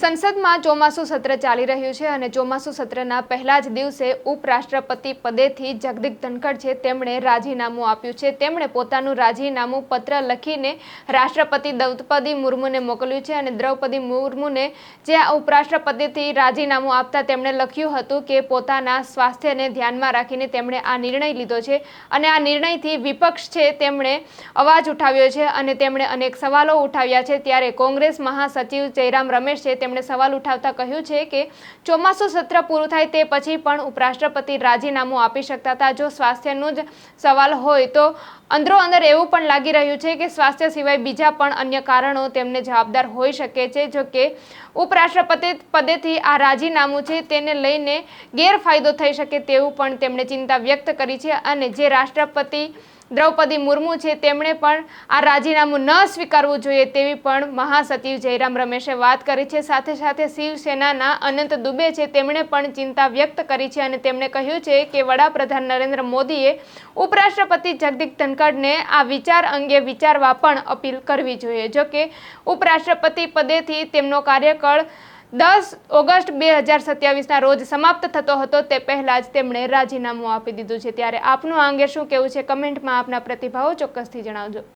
સંસદમાં ચોમાસું સત્ર ચાલી રહ્યું છે અને ચોમાસું સત્રના પહેલા જ દિવસે ઉપરાષ્ટ્રપતિ પદેથી જગદીપ ધનખડ છે તેમણે રાજીનામું આપ્યું છે. તેમણે પોતાનું રાજીનામું પત્ર લખીને રાષ્ટ્રપતિ દ્રૌપદી મુર્મુને મોકલ્યું છે અને દ્રૌપદી મુર્મુને જે ઉપરાષ્ટ્રપતિથી રાજીનામું આપતા તેમણે લખ્યું હતું કે પોતાના સ્વાસ્થ્યને ધ્યાનમાં રાખીને તેમણે આ નિર્ણય લીધો છે અને આ નિર્ણયથી વિપક્ષ છે તેમણે અવાજ ઉઠાવ્યો છે અને તેમણે અનેક સવાલો ઉઠાવ્યા છે. ત્યારે કોંગ્રેસ મહાસચિવ જયરામ રમેશ છે તેમણે સવાલ ઉઠાવતા કહ્યું છે કે ચોમાસું સત્ર પૂરું થાય તે પછી પણ ઉપરાષ્ટ્રપતિ રાજીનામું આપી શકતા હતા. જો સ્વાસ્થ્યનું જ સવાલ હોય તો અંદરો અંદર એવું પણ લાગી રહ્યું છે કે સ્વાસ્થ્ય સિવાય બીજા પણ અન્ય કારણો તેમને જવાબદાર હોઈ શકે છે, જો કે ઉપરાષ્ટ્રપતિ પદેથી આ રાજીનામું છે તેને લઈને ગેરફાયદો થઈ શકે તેવું પણ તેમણે ચિંતા વ્યક્ત કરી છે. અને જે રાષ્ટ્રપતિ દ્રૌપદી મુર્મુ છે, તેમણે પણ આ રાજીનામું ન સ્વીકારવું જોઈએ તેવી પણ મહાસચિવ જયરામ રમેશે વાત કરી છે. સાથે સાથે શિવસેનાના અનંત દુબે છે, તેમણે પણ ચિંતા વ્યક્ત કરી છે અને તેમણે કહ્યું છે કે વડાપ્રધાન નરેન્દ્ર મોદીએ ઉપરાષ્ટ્રપતિ જગદીપ ધનખડને આ વિચાર અંગે વિચારવા પણ અપીલ કરવી જોઈએ. જો કે ઉપરાષ્ટ્રપતિ પદેથી તેમનો કાર્યકાળ દસ ઓગસ્ટ બે હજાર સત્યાવીસના રોજ સમાપ્ત થતો હતો તે પહેલા જ તેમણે રાજીનામું આપી દીધું છે. ત્યારે આપનું આ અંગે શું કહેવું છે કમેન્ટમાં આપના પ્રતિભાવો ચોક્કસથી જણાવજો.